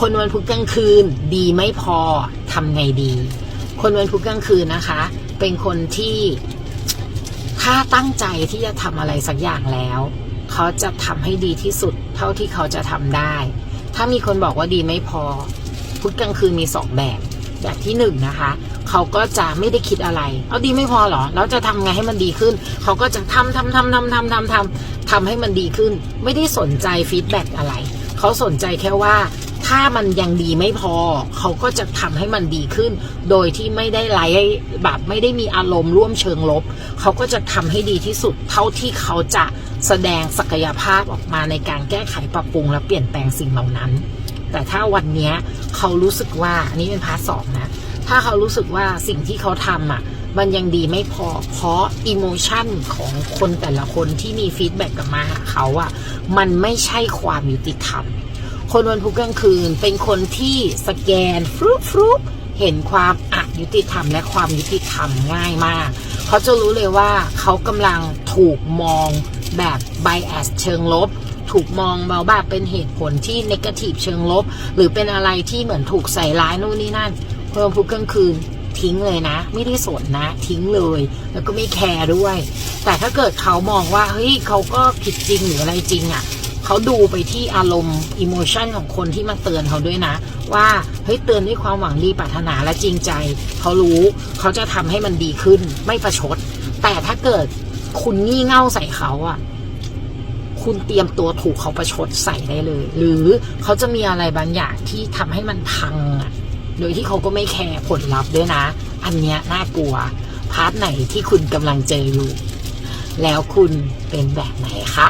คนวันพุธกลางคืนดีไม่พอทำไงดี คนวันพุธกลางคืนนะคะ เป็นคนที่ถ้าตั้งใจที่จะทำอะไรสักอย่างแล้ว เขาจะทำให้ดีที่สุดเท่าที่เขาจะทำได้ ถ้ามีคนบอกว่าดีไม่พอ พุธกลางคืนมีสองแบบ แบบที่หนึ่งนะคะเขาก็จะไม่ได้คิดอะไร เอาดีไม่พอหรอ แล้วจะทำไงให้มันดีขึ้น เขาก็จะทำทำทำทำทำทำทำทำให้มันดีขึ้น ไม่ได้สนใจฟีดแบ็กอะไร เขาสนใจแค่ว่า ถ้ามันยังดีไม่พอ เขาก็จะทำให้มันดีขึ้น โดยที่ไม่ได้ไล่แบบไม่ได้มีอารมณ์ร่วมเชิงลบ เขาก็จะทำให้ดีที่สุด เท่าที่เขาจะแสดงศักยภาพออกมาในการแก้ไขปรับปรุงและเปลี่ยนแปลงสิ่งเหล่านั้น แต่ถ้าวันนี้เขารู้สึกว่าอันนี้เป็นพาร์ทสองนะ ถ้าเขารู้สึกว่าสิ่งที่เขาทำอะมันยังดีไม่พอ เพราะอิโมชันของคนแต่ละคนที่มีฟีดแบ็กกลับมาหาเขาอะ มันไม่ใช่ความยุติธรรม คนวันพุธกลางคืนเป็นคนที่สแกนฟรุปฟรุปเห็นความอายุติธรรมและความยุติธรรมง่ายมาก เขาจะรู้เลยว่าเขากำลังถูกมองแบบ bias เชิงลบ ถูกมองเบาแบบเป็นเหตุผลที่ negative เชิงลบ หรือเป็นอะไรที่เหมือนถูกใส่ร้ายนู่นนี่นั่นคนวันพุธกลางคืนทิ้งเลยนะ ไม่ได้สนนะ ทิ้งเลย แล้วก็ไม่แคร์ด้วย แต่ถ้าเกิดเขามองว่าเฮ้ยเขาก็ผิดจริงหรืออะไรจริงอะ่ะ เขาดูไปที่อารมณ์อิโมชันของคนที่มาเตือนเขาด้วยนะ ว่าเฮ้ยเตือนด้วยความหวังดีปรารถนาและจริงใจ เขารู้เขาจะทำให้มันดีขึ้น ไม่ประชด แต่ถ้าเกิดคุณงี่เง่าใส่เขาอะคุณเตรียมตัวถูกเขาประชดใส่ได้เลย หรือเขาจะมีอะไรบางอย่างที่ทำให้มันพังอะโดยที่เขาก็ไม่แคร์ผลลัพธ์ด้วยนะ อันเนี้ยน่ากลัว พาร์ทไหนที่คุณกำลังเจออยู่ แล้วคุณเป็นแบบไหนคะ